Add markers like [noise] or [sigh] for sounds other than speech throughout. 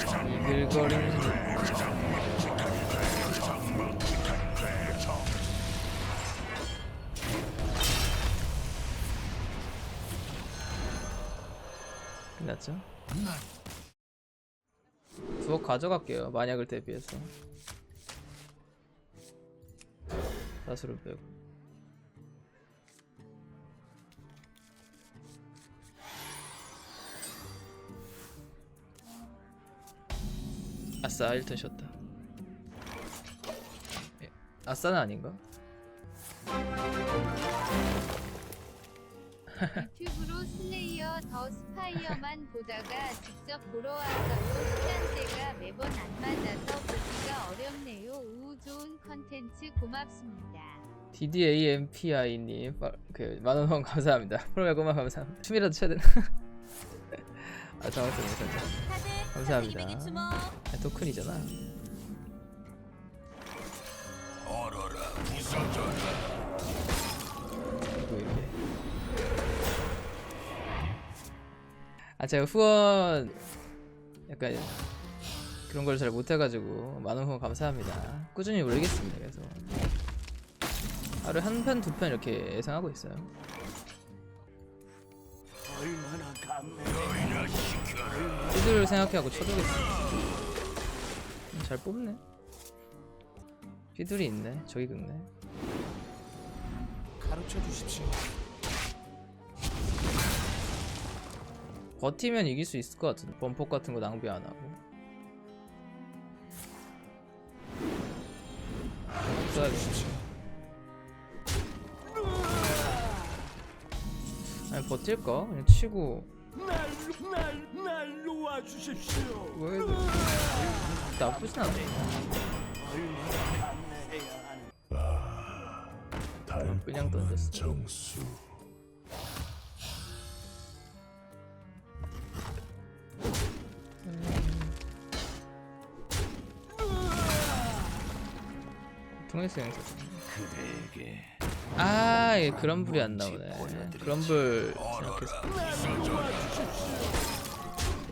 이글거리는 끝났죠? 두억 가져갈게요 만약을 대비해서. 사수를 빼고 아싸 1턴 쉬었다. 예, 아싸는 아닌가? 유튜브로 슬레이어 더 스파이어만 보다가 직접 보러 와서요 시간대가 매번 안 맞아서 보기가 어렵네요. 우우 좋은 컨텐츠 고맙습니다. DDAMPI님 그 만원 후원 감사합니다. [laughs] 고마 감사합니다. 춤이라도 춰야 되나? [laughs] 아 당황스러워 살짝 감사합니다. 아, 토큰이잖아. 이거 이렇게. 아 제가 후원 약간 그런 걸 잘 못해가지고 많은 후원 감사합니다. 꾸준히 올리겠습니다 그래서. 하루에 한편 두 편 이렇게 예상하고 있어요. 얼마나 감사해. 피드를 생각해하고 음, 잘 뽑네. 피들이 있네. 저기 긁네 가르쳐 주십시오. 버티면 이길 수 있을 것 같은데. 범폭 같은 거 낭비 안 하고. 써야겠다 아니 버틸까? 그냥 치고 날 날 놓아 주십시오. 왜 나쁘진 않네 감사해야 하는. 그냥 던졌어 정수 통일스 행사 그대에게 아 예, 그런 불이 안 나오네. 그런 불 생각해서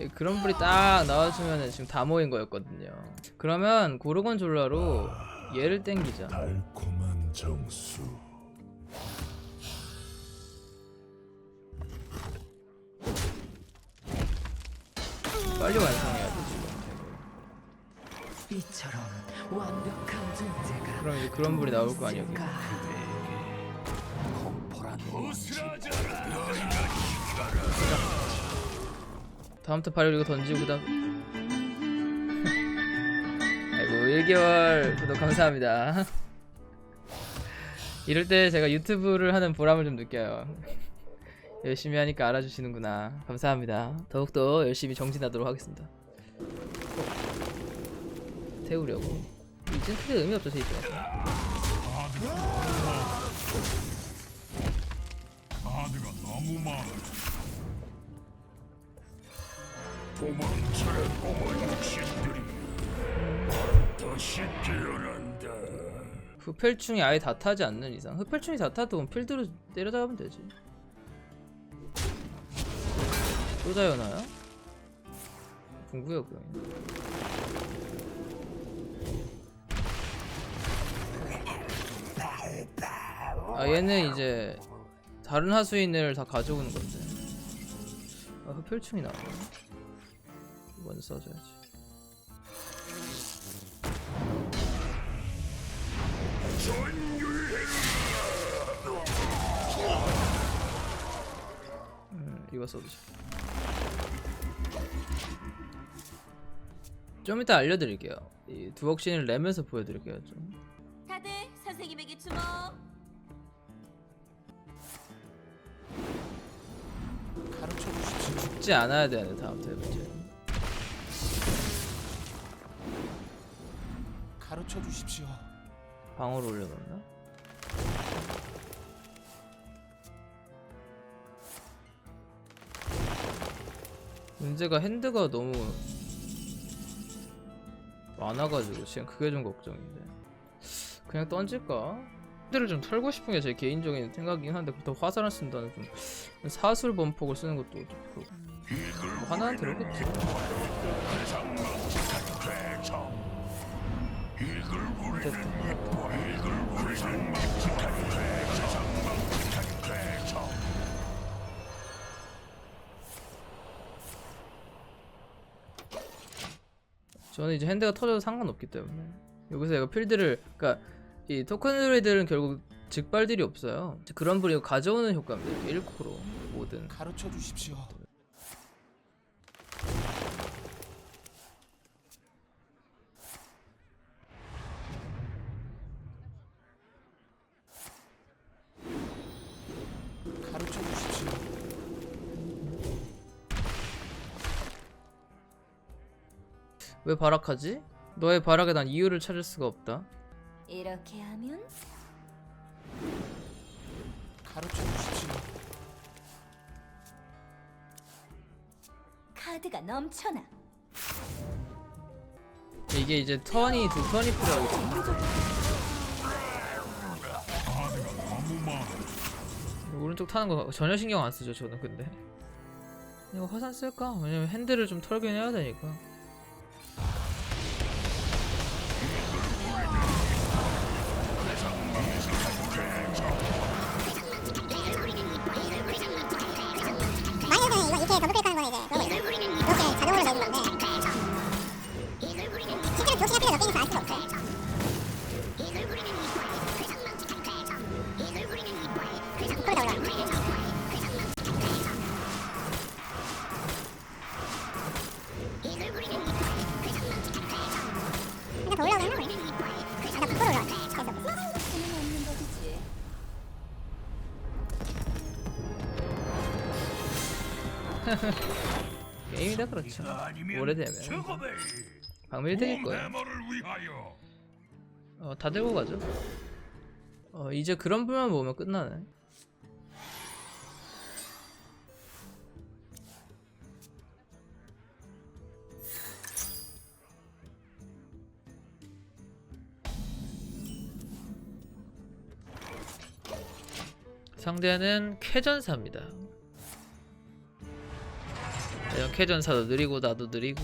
예, 그런 불이 딱 나와주면 지금 다 모인 거였거든요. 그러면 고르곤졸라로 얘를 땡기자 달콤한 정수. 빨리 완성해야 돼 지금. 이처럼 완벽한 존재가 그럼 이제 그런 불이 나올 거 아니야 무엇이 다음부터 바로 이거 던지고 그다음. [laughs] 아이고 1개월 구독 감사합니다. [laughs] 이럴 때 제가 유튜브를 하는 보람을 좀 느껴요. 열심히 하니까 알아주시는구나. 감사합니다. 더욱더 열심히 정진하도록 하겠습니다. 어. 태우려고. 이젠 크게 의미 없죠 제 입장 많아. 도망쳐야 꼬마 육신들이 다시 깨어난다. 흡혈충이 아예 다 타지 않는 이상 흡혈충이 다 타도 필드로 때려잡으면 되지. 또 자연아야? 공구역이야 아 얘는 이제 다른 하수인을 다 가져오는 건데 아 흡혈충이 나오네 먼저 써줘야지 음, 이거 써주자. 좀 이따 알려드릴게요. 이 두억신을 램에서 보여드릴게요. 좀. 다들 선생님에게 주목. 죽지 않아야 되는 다음 세 번째. 가르쳐 주십시오. 방어로 올려놓나? 문제가 핸드가 너무 많아가지고 지금 그게 좀 걱정인데 그냥 던질까? 를 좀 털고 싶은 게 제 개인적인 생각이긴 한데 그렇다고 화살을 쓴다는 좀 사술 범폭을 쓰는 것도 좀 뭐 하나는 들어겠지 저는 이제 핸드가 터져도 상관없기 때문에. 여기서 얘가 필드를 그러니까 이 토큰드로이들은 결국 직발들이 없어요 그런 분이 가져오는 효과입니다 1코로 뭐든 가르쳐 주십시오. 가르쳐 주십시오. 왜 발악하지? 너의 발악에 난 이유를 찾을 수가 없다 이렇게 하면 가르쳐 주십시오. 카드가 넘쳐나. 이게 이제 턴이 두 턴이 많아. 오른쪽 타는 거 전혀 신경 안 쓰죠 저는 근데 이거 화산 쓸까? 왜냐면 핸들을 좀 털긴 해야 되니까 이거 이렇게 더블클릭 하는 건 이제. 그런. 이렇게 자동으로 되는 건데. 실제로 도시가 필요 몇 개인지 알 [laughs] 게임이다 그렇죠 아니면 오래되면. 방밀 드릴 거예요. 어, 다 들고 가죠 어, 이제 그런 불만 모으면 끝나네 상대는 캐전사입니다. 이런 캐전사도 느리고 나도 느리고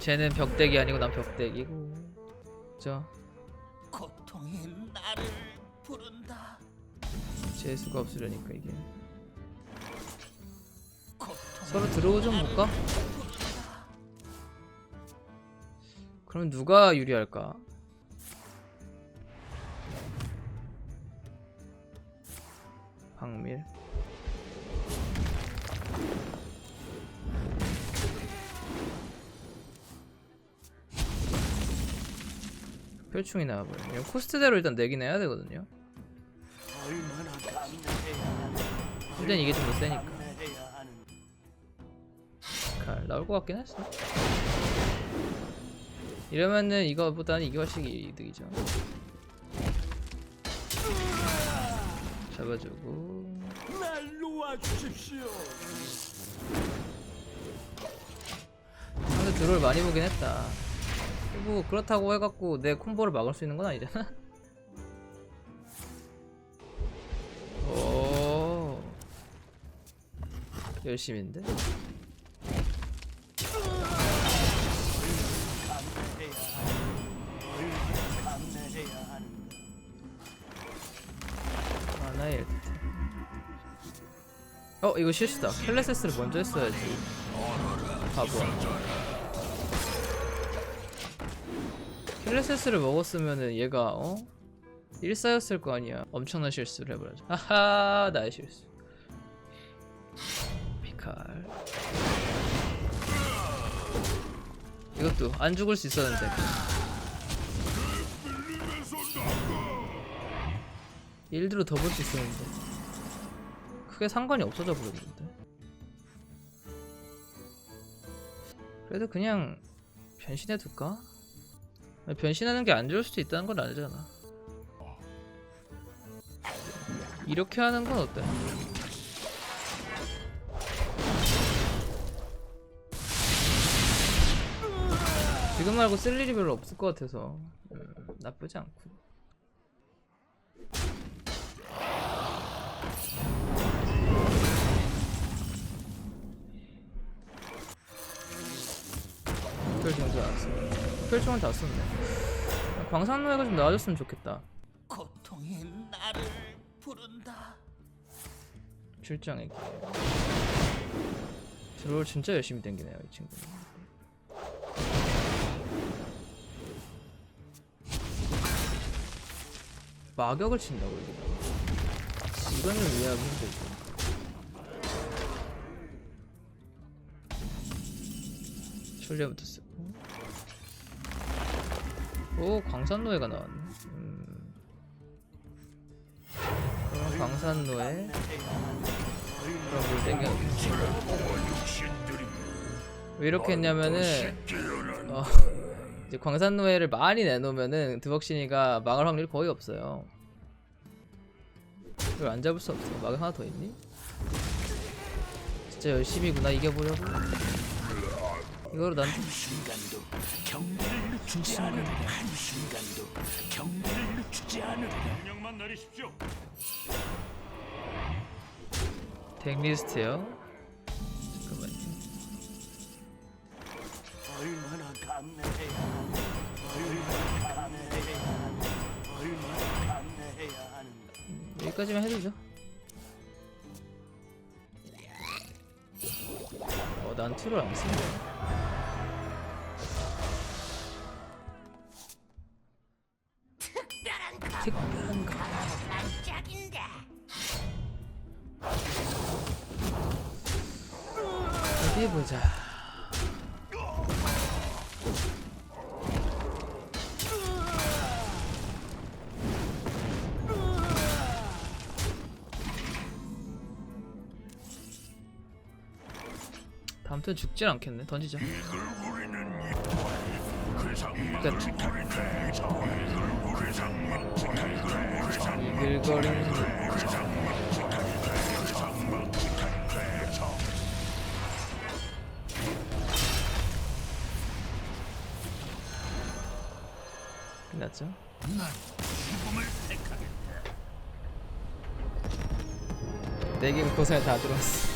쟤는 벽대기 아니고 난 벽대기고 저 고통이 나를 부른다. 재수가 없으려니까 이게. 서로 들어오 좀 볼까? 그럼 누가 유리할까? 박밀 펼충이 나와버려 코스트대로 일단 내긴 해야 되거든요 일단 이게 좀 더 세니까 칼 나올 것 같긴 했어. 이러면은 이거보다는 이게 훨씬 이득이죠. 잡아주고. 상대 드롤 많이 보긴 했다. 뭐 그렇다고 해갖고 내 콤보를 막을 수 있는 건 아니잖아. [laughs] 오. 열심인데. 하나의 어 이거 실수다. 켈레세스를 먼저 했어야지. 바보야 켈레세스를 먹었으면은 얘가 어? 1사였을 거 아니야. 엄청난 실수를 해버려죠 하하 나의 실수. 피칼 이것도 안 죽을 수 있었는데. 일드로 더 볼 수 있었는데. 크게 상관이 없어져 버렸는데. 그래도 그냥 변신해 둘까? 변신하는 게 안 좋을 수도 있다는 건 알잖아 이렇게 하는 건 어때? 지금 말고 쓸 일이 별로 없을 것 같아서 음, 나쁘지 않고 별종도 나왔어. 별종은 다 썼네. 광산로에가 좀 나와줬으면 좋겠다. 고통이 나를 부른다. 출장에게. 드롤 진짜 열심히 땡기네요 이 친구. 마격을 친다고 여기다. 이거는 이해하기 힘들죠. 출리부터 쓰고. 오 광산노예가 나왔네. 음. 그럼 광산노예. 그럼 물 땡겨. 왜 이렇게 했냐면은 어, 이제 광산노예를 많이 내놓으면은 드벅신이가 망할 확률이 거의 없어요. 이걸 안 잡을 수 없어. 막이 하나 더 있니? 진짜 열심히구나 이겨보려고. 이거로 난 순간도 경계를 늦추지 않으리라 한 순간도 경계를 늦추지 않으리라 명령만 내리십시오. 덱리스트요. 잠깐만요. 얼마나 감내해야 하는가 얼마나 감내해야 하는가 얼마나 감내해야 하는가 여기까지만 해두죠. 어, 난 툴을 안 쓰네. 어디 보자. 다음 턴 죽진 않겠네. 던지자. 이글거리는 끝났죠? 내게 고생이 다 들어왔어.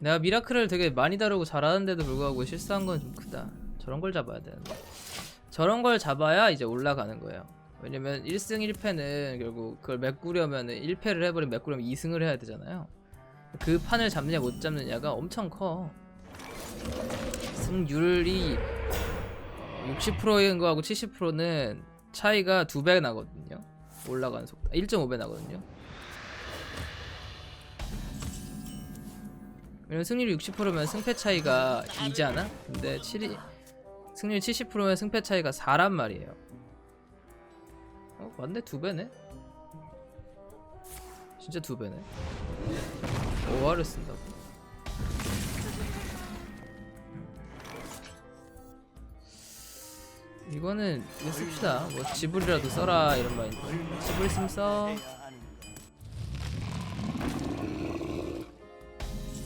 내가 미라클을 되게 많이 다루고 잘하는데도 불구하고 실수한 건 좀 크다. 저런 걸 잡아야 되는데. 저런 걸 잡아야 이제 올라가는 거예요. 왜냐면 1승 1패는 결국 그걸 메꾸려면은 1패를 해버리면 메꾸려면 2승을 해야 되잖아요. 그 판을 잡느냐 못 잡느냐가 엄청 커. 승률이 60%인 거하고 70%는 차이가 두 배 나거든요. 올라가는 속도. 1.5배 나거든요. 왜냐면 승률이 60%면 승패 차이가 2잖아? 근데 7이 승률 70%면 승패 차이가 4란 말이에요. 어, 맞네? 두 배네? 진짜 두 배네. 5화를 쓴다고? 이거는 이거 씁시다. 뭐 지불이라도 써라 이런 마인드. 지불 있으면 써.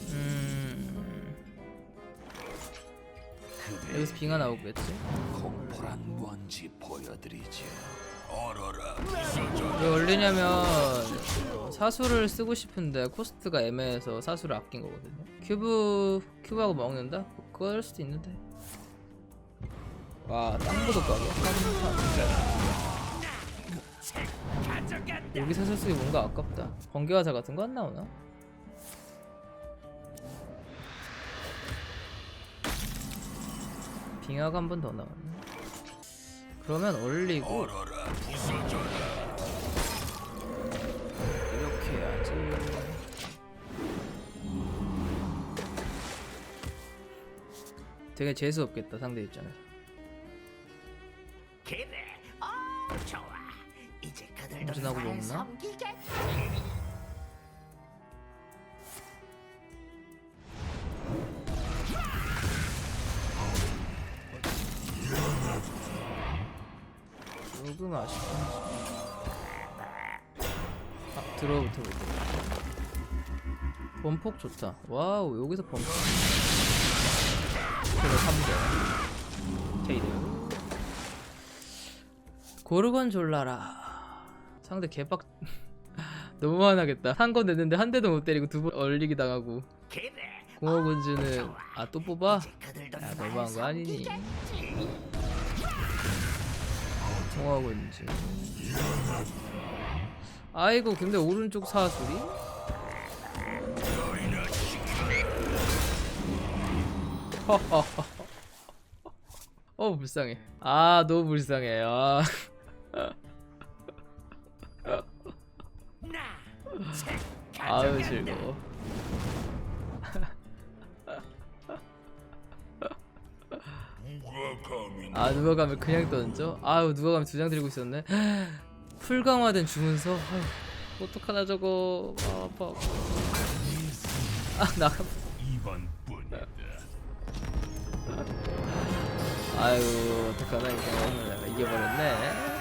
음. 여기서 빙하 나오겠지? 공포란 뭔지 보여드리지 얼어라 왜 올리냐면 사수를 쓰고 싶은데 코스트가 애매해서 사수를 아낀 거거든요. 큐브 큐브하고 먹는다? 그럴 수도 있는데. 와 땅보도 가게. 여기 사슬 쓰기 뭔가 아깝다. 번개화사 같은 거 안 나오나? 빙하가 한 번 더 나왔네. 그러면 올리고 되게 재수 없겠다 상대 입장에서. 그래 어 좋아 이제 그들도 날 먹나? 섬기겠지 조금 아쉽다. 아, 들어부터 볼게. 범폭 좋다. 와우, 여기서 범폭. 그래, 3대. 테이드. 고르곤 졸라라. 상대 개빡. [laughs] 너무 화나겠다. 한 건 냈는데 한 대도 못 때리고 두 번 얼리기 당하고. 공허군주는 아 또 뽑아? 야날 너무한 거 아니니? 공허군주. 아이고 근데 오른쪽 사소리 [laughs] 어 불쌍해. 아 너무 불쌍해. 아. 아유 즐거워. 아 누가 가면 그냥 던져? 아유 누가 가면 두 장 들고 있었네. [gasps] 풀강화된 주문서? 아유 어떡하나 저거. 아 아파 아 나가. 이번뿐이다. 아유 어떡하나 이거 내가 이겨버렸네